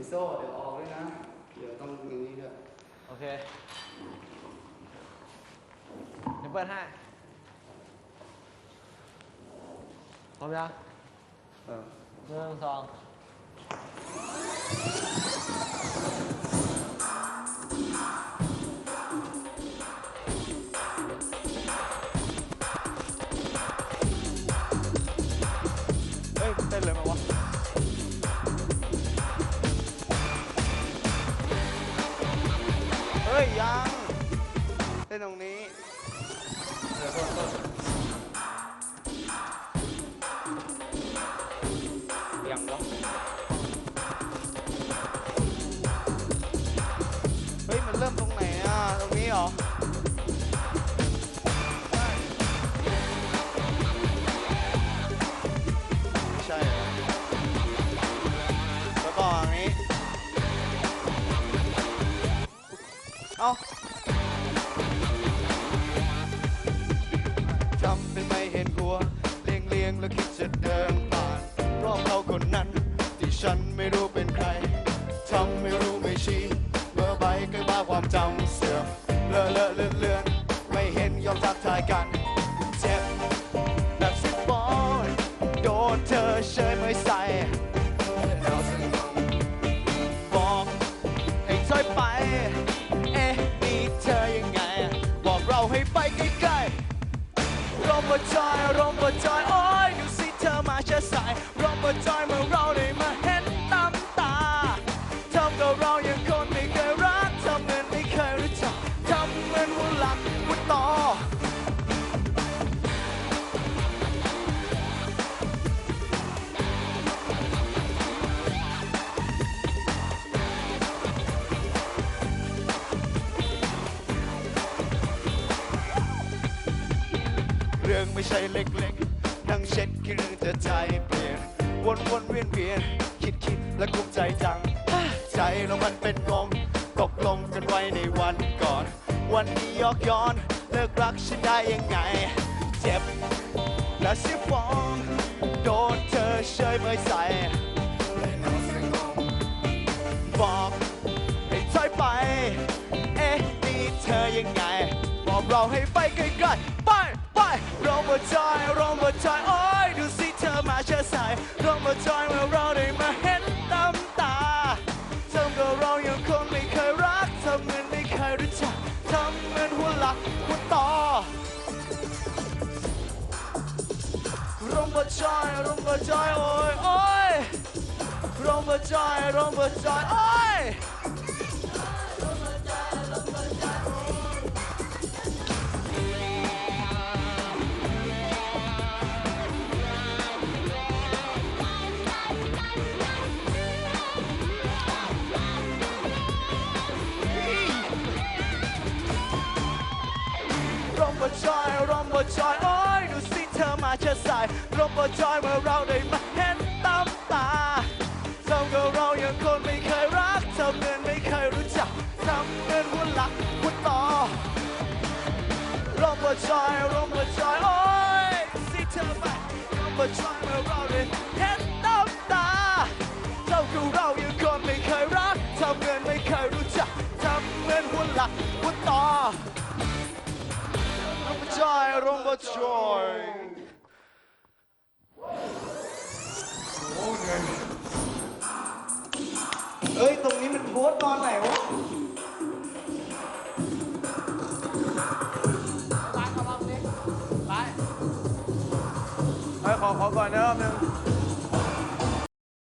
พี่โซ่เดี๋ยวออกด้วยนะ เดี๋ยวต้องอย่างนี้ด้วยโอเค เดี๋ยวเปิดให้พร้อมยังเออหนึ่งสอง ต้นตรงนี้เดี๋ยวโทษโทษยังวะเฮ้ย มันเริ่มตรงไหนอะ ตรงนี้เหรอไม่ใช่เหรอแล้วก็อย่าำเป็นไม่เห็นกลัว เลียงเลียงแล้วคิดจะเดินผ่าน เพราะเขาคนนั้นที่ฉันไม่รู้เป็นใครทำไม่รู้ไม่ชี้เมื่อใบก็บ้าความจำเสื่อมเลอะเลอะเลือนเลือนไม่เห็นยอมทักทายกันเจ็บแบบสิบบอยโดนเธอเชยไม่ ๆร่มบ รื่องไม่ใช่เล็กๆ นั่งเช็ดคิดเรื่องจะใจเปลี่ยน วนวนๆเวียนเวียนคิดคิดและกุ้มใจจัง ใจเรามันเป็นกลมตกลงกันไว้ในวันก่อน วันนี้ยอกย้อน เลิกรักฉันได้ยังไง เจ็บและเสียฟองโดนเธอเชยเมยใส่บอกให้ถอยไป เอ๊ะนี่เธอยังไง บอกเราให้ไปไกลๆไป ไปเรามาจอยเรามาจอยโอ้ยดูสิเธอมาเชื่อสายเรามาจอยเมื่อเราได้มาเห็นน้ำตาทำกับเราอย่างคนไม่เคยรักทำเหมือนไม่เคยรู้จักทำเหมือนหัวหลักหัวต่อเรามาจอยเรามาจอยโอ้ยโอ้ยเรามาจอยเรามาจอย รบจอยโอ้ยดูสิเธอมาเชื่อสายร่มบนจอยเมื่อเราได้มาเห็นน้ำตาทำกับเราอย่างคนไม่เคยรักทำเหมือนไม่เคยรู้จักทำเหมือนหัวหลักหัวต่อร่มบนจอยร่มบนจอยโอ้ยดูสิเธอมาร่มบนจอยเมื่อเราได้เห็นน้ำตาทำกับเราอย่างคนไม่เคยรักทำเหมือนไม่เคยรู้จักทำเหมือนหัวหลักหัวต่อ Rumba joy, rumba joy. โอ้เหนื่อยเอ้ย ตรงนี้มันโพสต์ตอนไหนวะ ไปเข้ามาดิไปไปขอขอก่อนนะรอบนึง